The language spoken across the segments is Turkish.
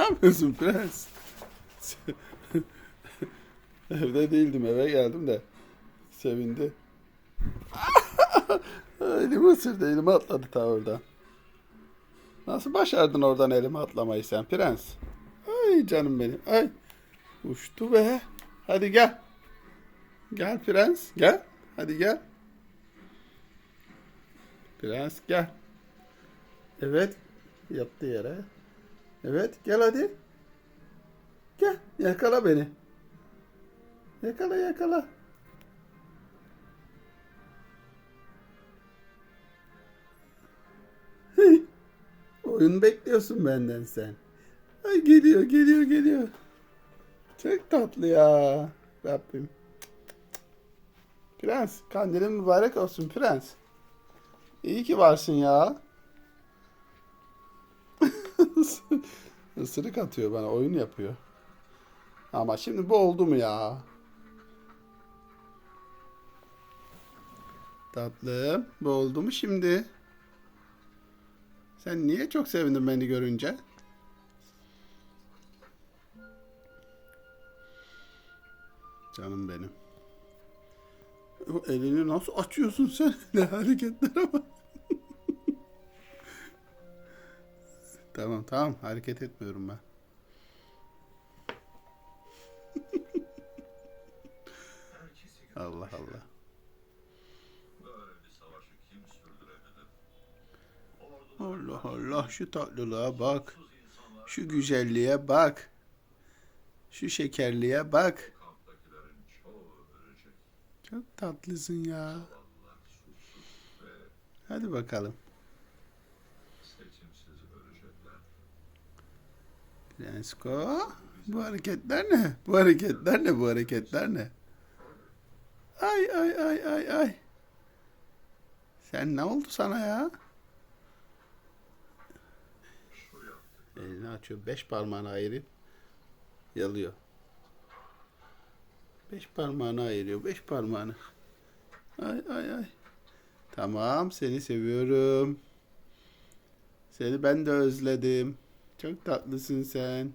yapıyorsun prens? Evde değildim eve geldim de. Sevindi. elimi ısırdı elime atladı ta oradan. Nasıl başardın oradan elime atlamayı sen prens? Ay canım benim ay. Uçtu be. Hadi gel. Gel prens gel. Hadi gel. Prens gel. Evet. Yattı yere. Evet gel hadi. Gel yakala beni. Yakala yakala. Oyun bekliyorsun benden sen. Ay geliyor geliyor geliyor. Çok tatlı ya. Rabbim. Prens kandilin mübarek olsun prens. İyi ki varsın ya. Isırık atıyor bana oyun yapıyor. Ama şimdi bu oldu mu ya? Tatlım bu oldu mu şimdi? Sen niye çok sevindin beni görünce? Canım benim. Elini nasıl açıyorsun sen? Ne hareketlere bak. Tamam tamam hareket etmiyorum ben. Allah Allah. Allah Allah şu tatlılığa bak. Şu güzelliğe bak. Şu şekerliğe bak. Çok tatlısın ya. Hadi bakalım. Lensko. Bu hareketler ne? Bu hareketler ne? Bu hareketler ne? Ay ay ay ay ay. Sen ne oldu sana ya? Elini açıyor. Beş parmağını ayırıp yalıyor. Beş parmağını ayırıyor. Beş parmağını. Ay ay ay. Tamam seni seviyorum. Seni ben de özledim. Çok tatlısın sen.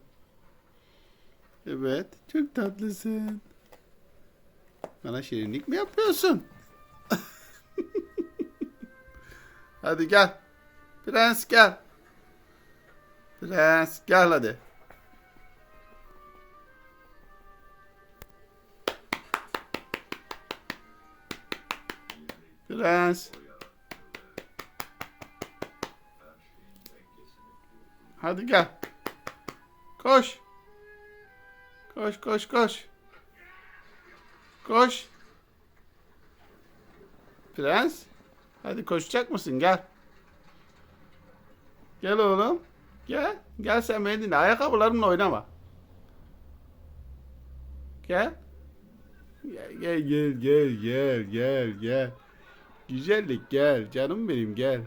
Evet, çok tatlısın. Bana şirinlik mi yapıyorsun? hadi gel. Prens gel. Prens gel hadi. Prens. Hadi gel. Koş. Koş koş koş. Koş. Prens. Hadi koşacak mısın? Gel. Gel oğlum. Gel. Gel sen beni dinle. Ayakkabılarımla oynama. Gel. Gel gel gel gel gel gel. Güzellik gel. Canım benim gel.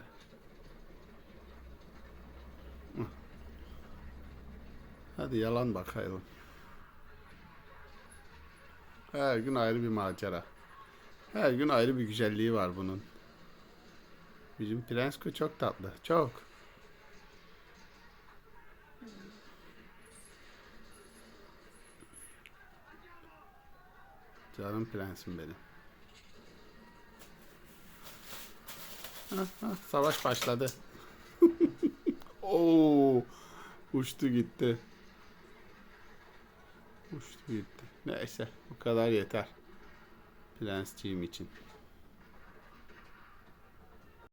Hadi yalan bakalım. Her gün ayrı bir macera. Her gün ayrı bir güzelliği var bunun. Bizim Prensko çok tatlı. Çok. Canım prensim benim. Hah, hah, savaş başladı. Oo, uçtu gitti. Uçtu gitti. Neyse bu kadar yeter. Prensciğim için.